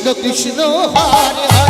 Krishna Krishna Hare Hare.